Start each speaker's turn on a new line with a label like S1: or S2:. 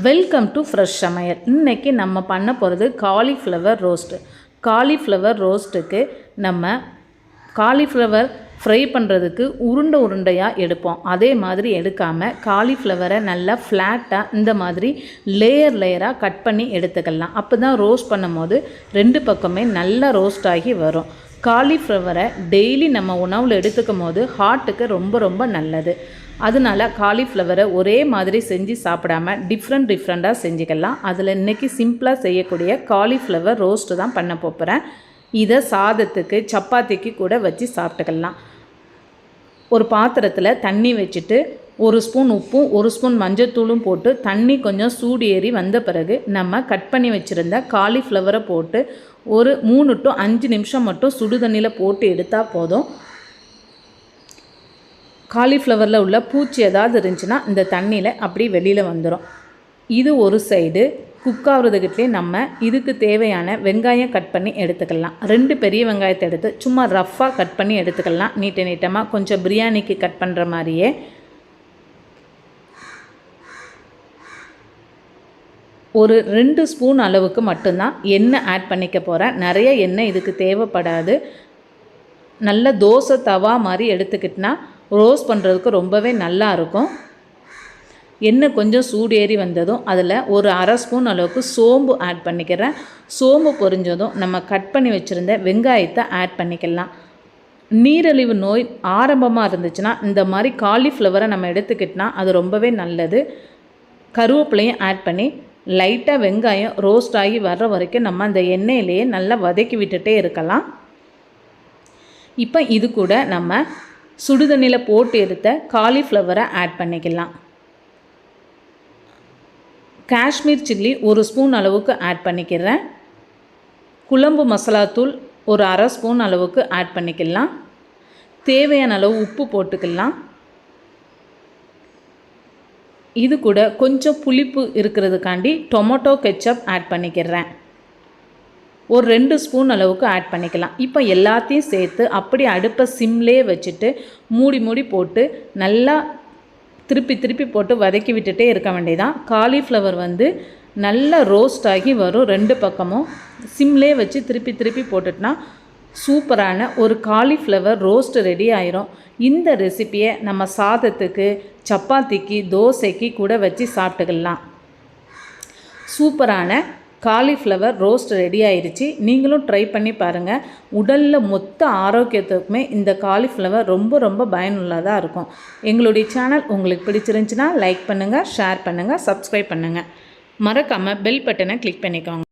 S1: Welcome to fresh சமையல் இன்றைக்கி நம்ம பண்ண போகிறது காலிஃப்ளவர் ரோஸ்ட்டு காலிஃப்ளவர் ரோஸ்ட்டுக்கு நம்ம காலிஃப்ளவர் ஃப்ரை பண்ணுறதுக்கு உருண்டை உருண்டையாக எடுப்போம். அதே மாதிரி எடுக்காமல் காலிஃப்ளவரை நல்லா ஃப்ளாட்டாக இந்த மாதிரி லேயர் லேயராக கட் பண்ணி எடுத்துக்கலாம். அப்போ தான் ரோஸ்ட் பண்ணும்போது ரெண்டு பக்கமே நல்லா ரோஸ்ட் ஆகி வரும். காலிஃப்ளவரை டெய்லி நம்ம உணவில் எடுத்துக்கும் போது ஹார்ட்டுக்கு ரொம்ப ரொம்ப நல்லது. அதனால காலிஃப்ளவரை ஒரே மாதிரி செஞ்சு சாப்பிடாம டிஃப்ரெண்ட் டிஃப்ரெண்ட்டாக செஞ்சுக்கலாம். அதில் இன்றைக்கி சிம்பிளாக செய்யக்கூடிய காலிஃப்ளவர் ரோஸ்ட்டு தான் பண்ண போகிறேன் இதை சாதத்துக்கு சப்பாத்திக்கு கூட வச்சு சாப்பிட்டுக்கலாம். ஒரு பாத்திரத்தில் தண்ணி வச்சுட்டு ஒரு ஸ்பூன் உப்பும் ஒரு ஸ்பூன் மஞ்சத்தூளும் போட்டு தண்ணி கொஞ்சம் சூடு ஏறி வந்த பிறகு நம்ம கட் பண்ணி வச்சுருந்த காலிஃப்ளவரை போட்டு ஒரு மூணு டு அஞ்சு நிமிஷம் மட்டும் சுடு தண்ணியில் போட்டு எடுத்தால் போதும். காலிஃப்ளவரில் உள்ள பூச்சி ஏதாவது இருந்துச்சுன்னா இந்த தண்ணியில் அப்படி வெளியில் வந்துடும் இது ஒரு சைடு. குக் ஆகுறதுக்கிட்டே நம்ம இதுக்கு தேவையான வெங்காயம் கட் பண்ணி எடுத்துக்கலாம். ரெண்டு பெரிய வெங்காயத்தை எடுத்து சும்மா ரஃப்பாக கட் பண்ணி எடுத்துக்கலாம். நீட்ட நீட்டமாக கொஞ்சம் பிரியாணிக்கு கட் பண்ணுற மாதிரியே. ஒரு ரெண்டு ஸ்பூன் அளவுக்கு மட்டும்தான் எண்ணெய் ஆட் பண்ணிக்க போகிறேன் நிறைய எண்ணெய் இதுக்கு தேவைப்படாது. நல்ல தோசை தவா மாதிரி எடுத்துக்கிட்டினா ரோஸ் பண்ணுறதுக்கு ரொம்பவே நல்லா இருக்கும். எண்ணெய் கொஞ்சம் சூடு ஏறி வந்ததும் அதில் ஒரு அரை ஸ்பூன் அளவுக்கு சோம்பு ஆட் பண்ணிக்கிறேன். சோம்பு பொரிஞ்சதும் நம்ம கட் பண்ணி வச்சுருந்த வெங்காயத்தை ஆட் பண்ணிக்கலாம். நீரழிவு நோய் ஆரம்பமாக இருந்துச்சுன்னா இந்த மாதிரி காலிஃப்ளவரை நம்ம எடுத்துக்கிட்டோன்னா அது ரொம்பவே நல்லது. கருவேப்பிலையும் ஆட் பண்ணி லைட்டாக வெங்காயம் ரோஸ்ட் ஆகி வர்ற வரைக்கும் நம்ம அந்த எண்ணெயிலேயே நல்லா வதக்கி விட்டுட்டே இருக்கலாம். இப்போ இது கூட நம்ம சுடுதண்ணியில் போட்டு எடுத்த காலிஃப்ளவரை ஆட் பண்ணிக்கலாம். காஷ்மீர் சில்லி ஒரு ஸ்பூன் அளவுக்கு ஆட் பண்ணிக்கிறேன். குழம்பு மசாலாத்தூள் ஒரு அரை ஸ்பூன் அளவுக்கு ஆட் பண்ணிக்கலாம். தேவையான அளவு உப்பு போட்டுக்கலாம். இது கூட கொஞ்சம் புளிப்பு இருக்கிறதுக்காண்டி டொமேட்டோ கெச்சப் ஆட் பண்ணிக்கிறேன். ஒரு ரெண்டு ஸ்பூன் அளவுக்கு ஆட் பண்ணிக்கலாம். இப்போ எல்லாத்தையும் சேர்த்து அப்படி அடுப்பை சிம்லே வச்சுட்டு மூடி மூடி போட்டு நல்லா திருப்பி திருப்பி போட்டு வதக்கி விட்டுட்டே இருக்க வேண்டியதான் காலிஃப்ளவர் வந்து நல்லா ரோஸ்ட் ஆகி வரும் ரெண்டு பக்கமும். சிம்லே வச்சு திருப்பி திருப்பி போட்டுட்டுனா சூப்பரான ஒரு காலிஃப்ளவர் ரோஸ்ட் ரெடி ஆயிரும். இந்த ரெசிப்பியை நம்ம சாதத்துக்கு சப்பாத்திக்கு தோசைக்கு கூட வச்சு சாப்பிட்டுக்கலாம். சூப்பரான காலிஃப்ளவர் ரோஸ்ட் ரெடி ஆயிடுச்சு நீங்களும் ட்ரை பண்ணி பாருங்கள் உடலில் மொத்த ஆரோக்கியத்துக்குமே இந்த காலிஃப்ளவர் ரொம்ப ரொம்ப பயனுள்ளதாக இருக்கும். எங்களுடைய சேனல் உங்களுக்கு பிடிச்சிருந்துச்சின்னா லைக் பண்ணுங்கள் ஷேர் பண்ணுங்கள் சப்ஸ்கிரைப் பண்ணுங்கள் மறக்காமல் பெல் பட்டனை கிளிக் பண்ணிக்கோங்க.